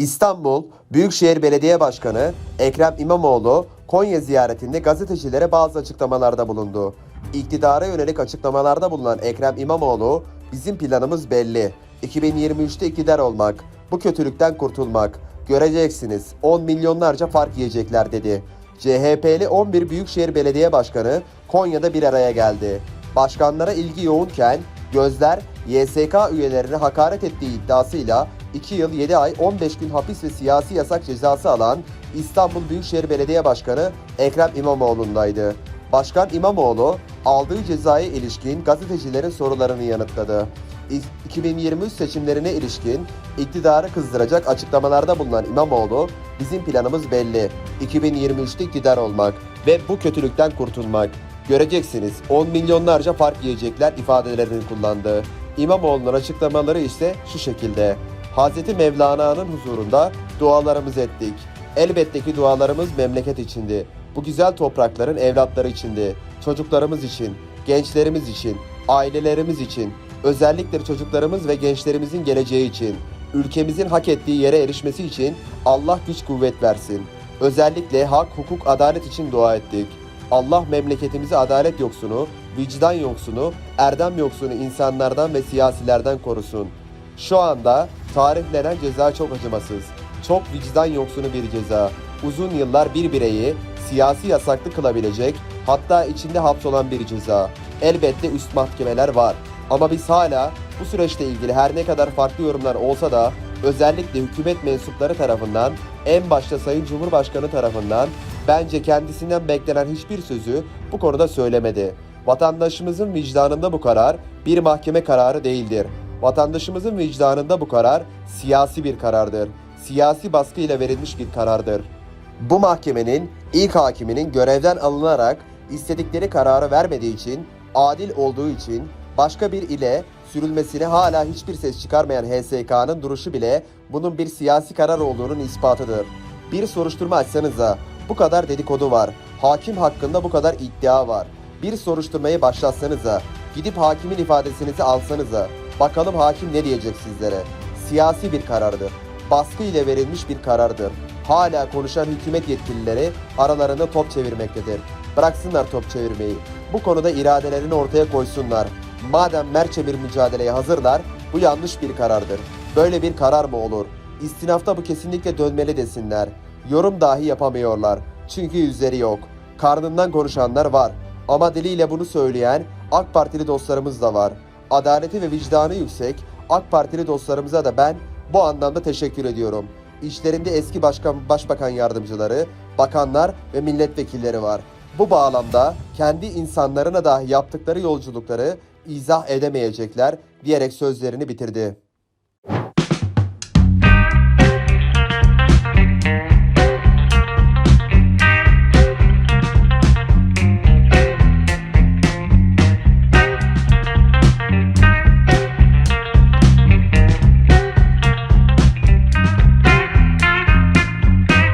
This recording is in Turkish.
İstanbul Büyükşehir Belediye Başkanı Ekrem İmamoğlu Konya ziyaretinde gazetecilere bazı açıklamalarda bulundu. İktidara yönelik açıklamalarda bulunan Ekrem İmamoğlu, bizim planımız belli. 2023'te iktidar olmak, bu kötülükten kurtulmak. Göreceksiniz 10 milyonlarca fark yiyecekler dedi. CHP'li 11 Büyükşehir Belediye Başkanı Konya'da bir araya geldi. Başkanlara ilgi yoğunken gözler YSK üyelerine hakaret ettiği iddiasıyla 2 yıl 7 ay 15 gün hapis ve siyasi yasak cezası alan İstanbul Büyükşehir Belediye Başkanı Ekrem İmamoğlu'ndaydı. Başkan İmamoğlu aldığı cezaya ilişkin gazetecilerin sorularını yanıtladı. İ- 2023 seçimlerine ilişkin iktidarı kızdıracak açıklamalarda bulunan İmamoğlu, bizim planımız belli. 2023'te iktidar olmak ve bu kötülükten kurtulmak. Göreceksiniz 10 milyonlarca fark yiyecekler ifadelerini kullandı. İmamoğlu'nun açıklamaları ise şu şekilde. Hazreti Mevlana'nın huzurunda dualarımızı ettik. Elbette ki dualarımız memleket içindi. Bu güzel toprakların evlatları içindi. Çocuklarımız için, gençlerimiz için, ailelerimiz için, özellikle çocuklarımız ve gençlerimizin geleceği için, ülkemizin hak ettiği yere erişmesi için Allah güç kuvvet versin. Özellikle hak, hukuk, adalet için dua ettik. Allah memleketimizi adalet yoksunu, vicdan yoksunu, erdem yoksunu insanlardan ve siyasilerden korusun. Şu anda tarihlenen ceza çok acımasız. Çok vicdan yoksunu bir ceza. Uzun yıllar bir bireyi siyasi yasaklı kılabilecek, hatta içinde hapsolan bir ceza. Elbette üst mahkemeler var. Ama biz hala bu süreçle ilgili her ne kadar farklı yorumlar olsa da özellikle hükümet mensupları tarafından, en başta Sayın Cumhurbaşkanı tarafından bence kendisinden beklenen hiçbir sözü bu konuda söylemedi. Vatandaşımızın vicdanında bu karar bir mahkeme kararı değildir. Vatandaşımızın vicdanında bu karar siyasi bir karardır. Siyasi baskıyla verilmiş bir karardır. Bu mahkemenin ilk hakiminin görevden alınarak istedikleri kararı vermediği için, adil olduğu için başka bir ile sürülmesine hala hiçbir ses çıkarmayan HSK'nın duruşu bile bunun bir siyasi karar olduğunun ispatıdır. Bir soruşturma açsanıza bu kadar dedikodu var. Hakim hakkında bu kadar iddia var. Bir soruşturmayı başlatsanıza, gidip hakimin ifadesinizi alsanıza. Bakalım hakim ne diyecek sizlere. Siyasi bir karardır. Baskı ile verilmiş bir karardır. Hala konuşan hükümet yetkilileri aralarında top çevirmektedir. Bıraksınlar top çevirmeyi. Bu konuda iradelerini ortaya koysunlar. Madem merçe bir mücadeleye hazırlar, bu yanlış bir karardır. Böyle bir karar mı olur? İstinafta bu kesinlikle dönmeli desinler. Yorum dahi yapamıyorlar. Çünkü yüzleri yok. Karnından konuşanlar var. Ama diliyle bunu söyleyen AK Partili dostlarımız da var. Adaleti ve vicdanı yüksek AK Partili dostlarımıza da ben bu anlamda teşekkür ediyorum. İşlerinde eski başkan, başbakan yardımcıları, bakanlar ve milletvekilleri var. Bu bağlamda kendi insanlarına dahi yaptıkları yolculukları izah edemeyecekler diyerek sözlerini bitirdi.